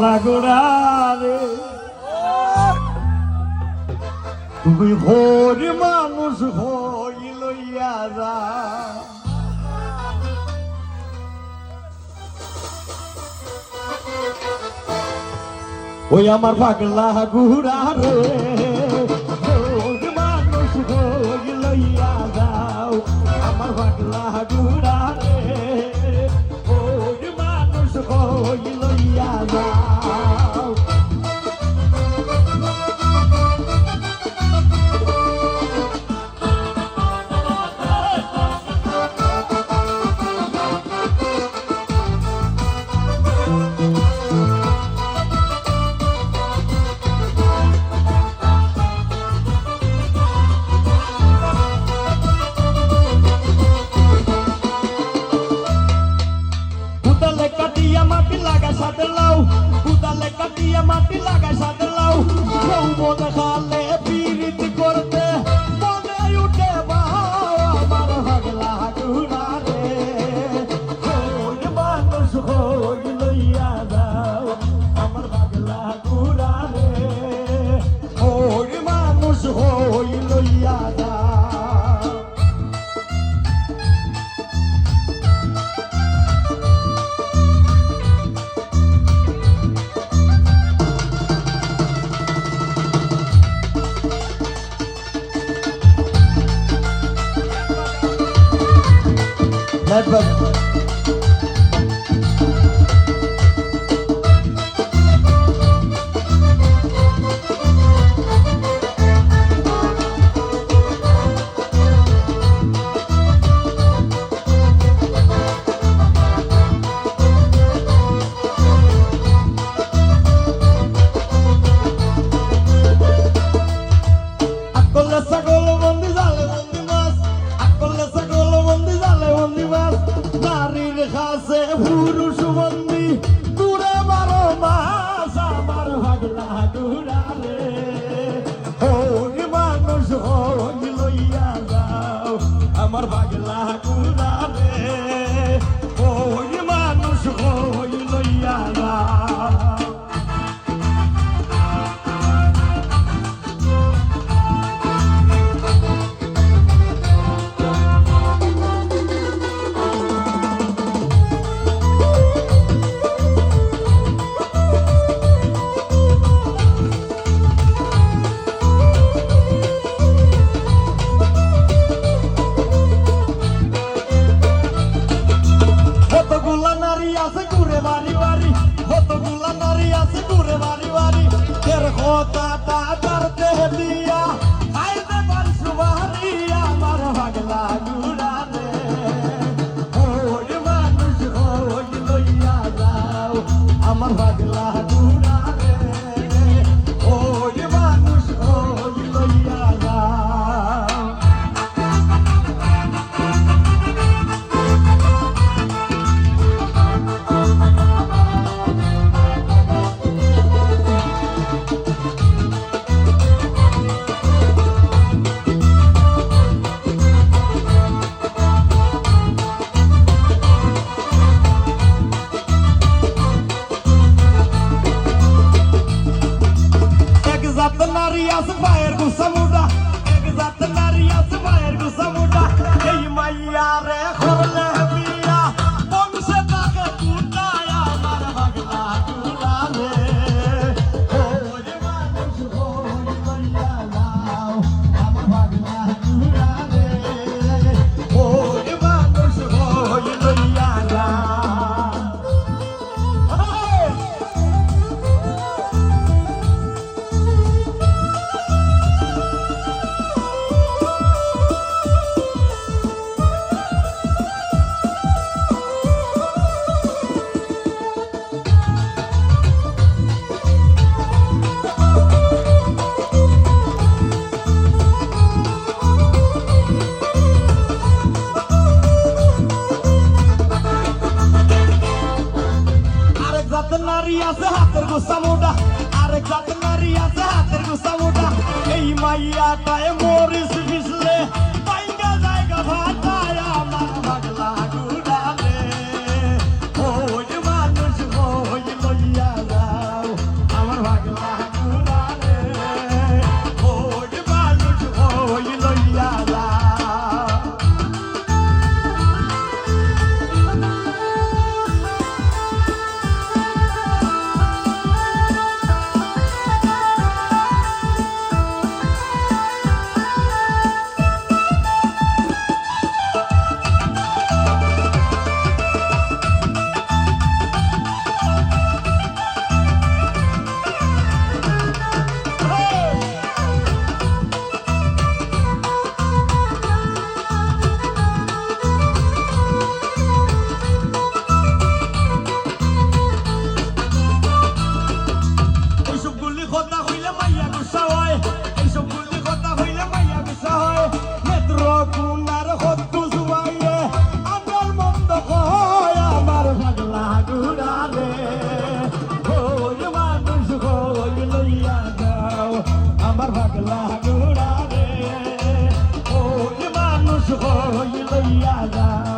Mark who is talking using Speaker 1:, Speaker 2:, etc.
Speaker 1: পাগলা তুমি ভোর মানুষ হই লইয়া যা। ওই আমার পাগলা গুড়া রে মানুষ হই লইয়া যাও। আমার পাগলা গুড়া Mad Bug. ลา নারী আছে, হাতের গোসা মোটা। আরেক জাতের নারী আছে, হাতের গোসা মোটা। এই মাইয়াটায় মরিস লইয়া যাও